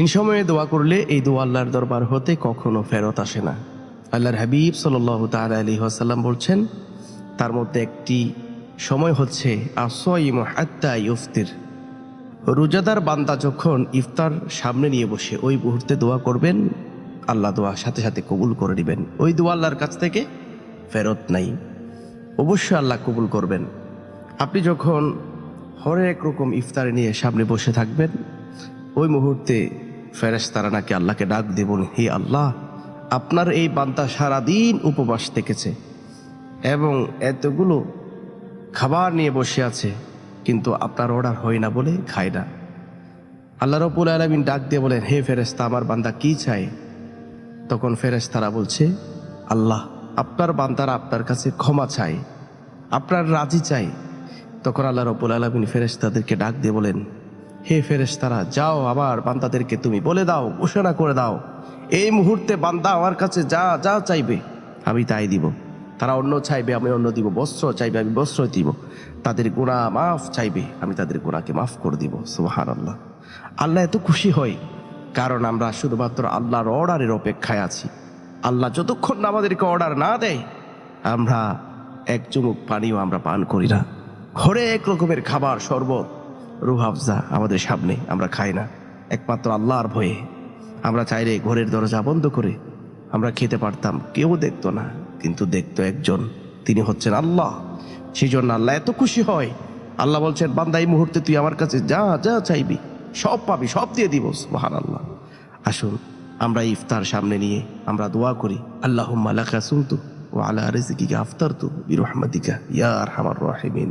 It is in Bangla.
তিন সময়ে দোয়া করলে এই দোয়া আল্লাহর দরবার হতে কখনো ফেরত আসে না। আল্লাহর হাবিব সাল তাল আলী আসাল্লাম বলছেন, তার মধ্যে একটি সময় হচ্ছে আসইম হাত্তা ইফতির রোজাদার বান্দা যখন ইফতার সামনে নিয়ে বসে, ওই মুহূর্তে দোয়া করবেন, আল্লাহ দোয়া সাথে সাথে কবুল করে দিবেন ওই দোয়া আল্লাহর কাছ থেকে ফেরত নাই। অবশ্যই আল্লাহ কবুল করবেন। আপনি যখন হরেক রকম ইফতারে নিয়ে সামনে বসে থাকবেন, ওই মুহূর্তে ফেরেস তারা নাকি আল্লাহকে ডাক দেবন হে আল্লাহ, আপনার এই বান্দা সারাদিন উপবাস থেকেছে এবং এতগুলো খাবার নিয়ে বসে আছে, কিন্তু আপনার অর্ডার হয় না বলে খায় না। আল্লাহ রবুল আলমিন ডাক দিয়ে বলেন, হে ফেরেস্তা আমার বান্দা কি চায়? তখন ফেরেস্তারা বলছে, আল্লাহ, আপনার বান্দারা আপনার কাছে ক্ষমা চায়, আপনার রাজি চাই তখন আল্লাহ রবুল আলমিন ফেরেস্তাদেরকে ডাক দিয়ে বলেন হে ফেরেস্তারা যাও আবার বান্দাদেরকে তুমি বলে দাও, ঘোষণা করে দাও। এই মুহূর্তে বান্দা আমার কাছে যা যা চাইবে, আমি তাই দিব। তারা অন্য চাইবে, আমি অন্য দিব। বস্ত্র চাইবে, আমি বস্ত্র দিব। তাদের গুণা মাফ চাইবে, আমি তাদের গুণাকে মাফ করে দিব। সুহান আল্লাহ আল্লাহ এত খুশি হয়, কারণ আমরা শুধুমাত্র আল্লাহর অর্ডারের অপেক্ষায় আছি। আল্লাহ যতক্ষণ আমাদেরকে অর্ডার না দেয়, আমরা এক চুমুক পানিও আমরা পান করি না। ঘরে এক রকমের খাবার, শরবত রুহাফজা আমাদের সামনে, আমরা খাই না। একমাত্র আল্লাহর ভয়ে। আমরা চাইলে ঘরের দরজা বন্ধ করে আমরা খেতে পারতাম। কেউ দেখতো না, কিন্তু দেখতো একজন। তিনি হচ্ছেন আল্লাহ। সেই জন্য আল্লাহ এত খুশি হয়। আল্লাহ বলছেন, বান্দা, এই মুহূর্তে তুই আমার কাছে যা যা চাইবি, সব পাবি, সব দিয়ে দিব। মহান আল্লাহ আসুন, আমরা ইফতার সামনে নিয়ে আমরা দোয়া করি আল্লাহ লাকা সুনতু ও আলা রিজিকিকা আফতারতু বিরহমাতিকা ইয়া আরহামার রাহিমিন।